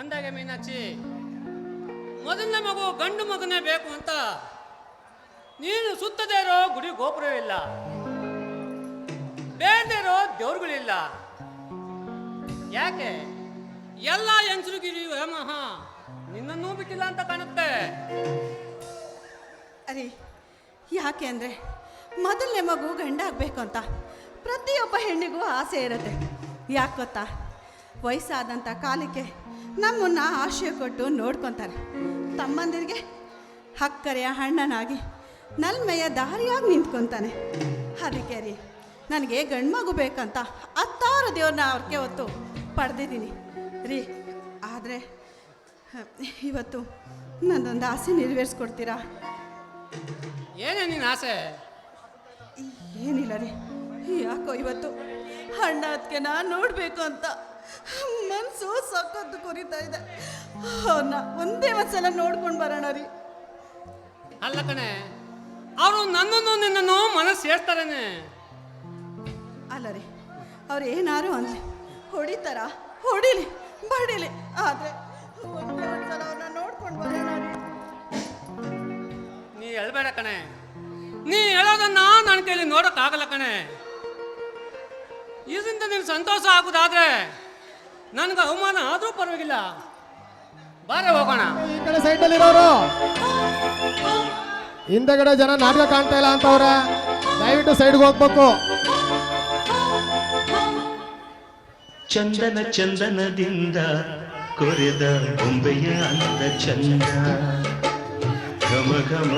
ಅಂದಾಗ ಮೀನಾಕ್ಷಿ, ಮೊದಲನೇ ಮಗು ಗಂಡು ಮಗನೇ ಬೇಕು ಅಂತ ನೀನು ಸುತ್ತದೇ ಇರೋ ಗುಡಿ ಗೋಪುರವಿಲ್ಲ ಬೇಡದೇ ಇರೋ ದೇವ್ರುಗಳಿಲ್ಲ. ಯಾಕೆ? ಎಲ್ಲ ಹೆಂಗಸರಿಗಿರಿ ಯಮಹ ನಿನ್ನನ್ನೂ ಬಿಟ್ಟಿಲ್ಲ ಅಂತ ಕಾಣುತ್ತೆ. ಅರಿ, ಯಾಕೆ ಅಂದರೆ ಮೊದಲನೇ ಮಗು ಗಂಡ ಆಗಬೇಕು ಅಂತ ಪ್ರತಿಯೊಬ್ಬ ಹೆಣ್ಣಿಗೂ ಆಸೆ ಇರುತ್ತೆ. ಯಾಕೆ ಗೊತ್ತಾ? ವಯಸ್ಸಾದಂಥ ಕಾಲಕ್ಕೆ ನಮ್ಮನ್ನು ಆಶಯ ಕೊಟ್ಟು ನೋಡ್ಕೊತಾರೆ. ತಮ್ಮಂದಿರಿಗೆ ಹಕ್ಕರೆಯ ಹಣ್ಣನಾಗಿ ನಲ್ಮೆಯ ದಾರಿಯಾಗಿ ನಿಂತ್ಕೊತಾನೆ. ಅದಕ್ಕೆ ರೀ ನನಗೆ ಗಂಡು ಮಗು ಬೇಕಂತ ಹತ್ತಾರು ದೇವ್ರನ್ನ ಅವ್ರಿಗೆ ಹೊತ್ತು ಪಡೆದಿದ್ದೀನಿ. ರೀ ಆದರೆ ಇವತ್ತು ನನ್ನೊಂದು ಆಸೆ ನೆರವೇರಿಸ್ಕೊಡ್ತೀರಾ? ಏನೇ ನಿನ್ನ ಆಸೆ? ಏನಿಲ್ಲ ರೀ ಯಾಕೋ ಇವತ್ತು ಹಣ್ಣ ಅದಕ್ಕೆ ನಾನು ನೋಡಬೇಕು ಅಂತ ಮನಸ್ಸು ಸಕ್ಕತ್ತು ಕುರಿತಾ ಇದೆ. ಒಂದೇ ಒಂದ್ಸಲ ನೋಡ್ಕೊಂಡು ಬರೋಣ ರೀ. ಅಲ್ಲ ಕಣೆ ಅವರು ನನ್ನನ್ನು ನಿನ್ನನ್ನು ಮನಸ್ಸು ಸೇರ್ತಾರೇನೆ ಅಲ್ಲ ರೀ ಅವ್ರು ಏನಾರು ಅಂದ್ರೆ ಹೊಡಿತಾರ ಹೊಡಿಲಿ ಬಡಿಲಿ ಆದ್ರೆ ಒಂದೇ ಒಂದ್ಸಲ ಅವ್ರನ್ನ ನೋಡ್ಕೊಂಡು ಬರೋಣ ರೀ. ನೀ ಹೇಳ್ಬೇಡ ಕಣೆ ನೀ ಹೇಳೋದನ್ನ ನನ್ನ ಕೈಲಿ ನೋಡೋಕ್ಕಾಗಲ್ಲ ಕಣೆ. ಇದರಿಂದ ನಿನ್ ಸಂತೋಷ ಆಗುದಾದ್ರೆ ನನಗೆ ಅವಮಾನ ಆದರೂ ಪರವಾಗಿಲ್ಲ. ಬಾರೆ ಹೋಗೋಣ. ಈ ಕಡೆ ಸೈಡಲ್ಲಿ ಇರೋರು. ಹಿಂದಗಡೆ ಜನ ನಾಟಕ ಕಾಣ್ತಾ ಇಲ್ಲ ಅಂತವ್ರೆ. ದಯವಿಟ್ಟು ಸೈಡ್ಗೆ ಹೋಗ್ಬೇಕು. ಚಂದನ ಚಂದನದಿಂದ ಕೊರೆದ ಬೊಂಬೆಯ ಅಂದ ಚಂದ. ಘಮ ಘಮ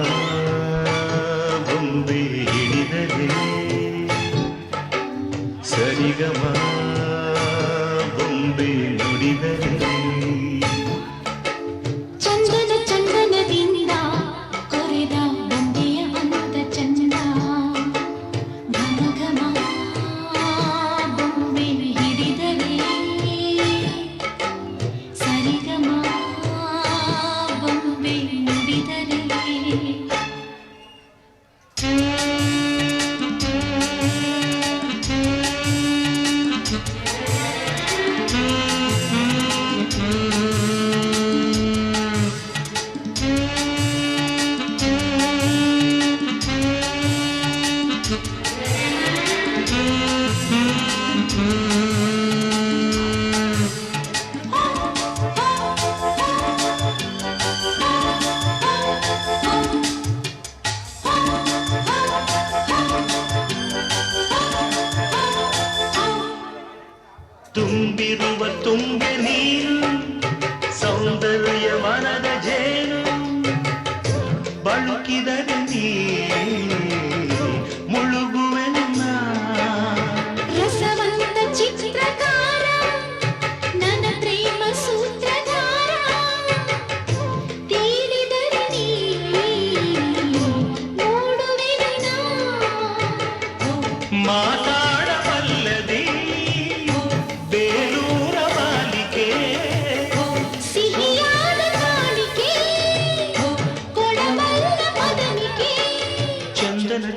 ಬೊಂಬೆ ಹಿಡಿದರೆ ಸರಿಗಮ ತುಂಬಿರುವ ತುಂಬೆ ನೀರು ಸೌಂದರ್ಯ ಮನದ ಜೇನು ಬಳುಕಿದರೆ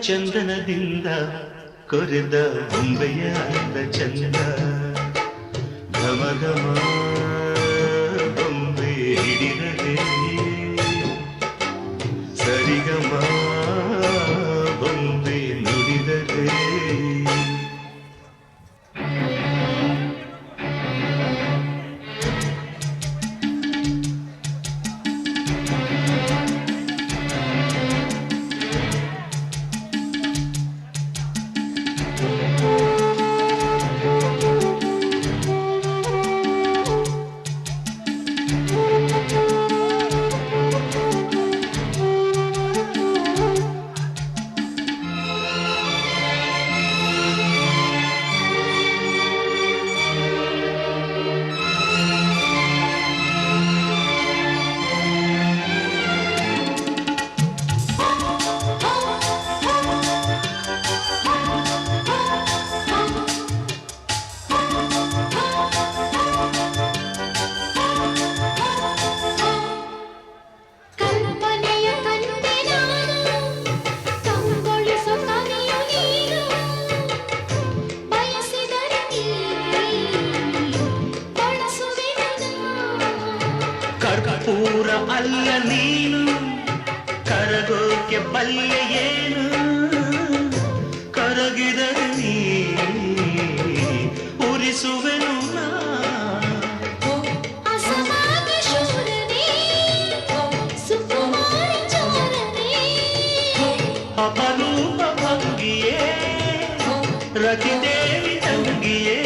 ಚಂದನದಿಂದ ಕೊರೆದ ಬೊಂಬೆಯ ಅಂದ ಚಂದ. ಘಮ ಘಮ ಬೊಂಬೆ ಹಿಡಿದರೆ ಸರಿಗಮ. ದೂರ ಅಲ್ಲ ನೀನು ಕರಗೋಕೆ ಬಲ್ಲೆ ಏನು ಕರಗಿದರೆ ನೀ ಉರಿಸುವೆನು ನಾ ಅಸಮಾನ ಶೂರನೇ ಸುಕುಮಾರ ಚೋರನೇ ಅಪರೂಪ ಭಂಗಿಯೇ ರತಿದೇವಿ ತಂಗಿಯೇ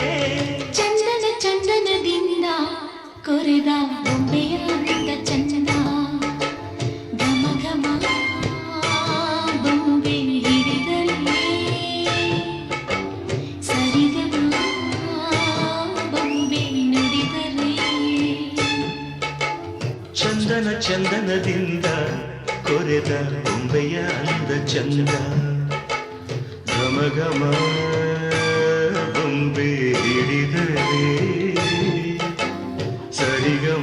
ಚಂದನ ಚಂದನದಿಂದ ಕೊರೆದ ಚಂದನದಿಂದ ಕೊರೆದ ಗೊಂಬೆಯ ಅಂದ ಚಂದ ಘಮ ಘಮ ಗೊಂಬೆ ಹಿಡಿದರೆ ಸರಿಗಮ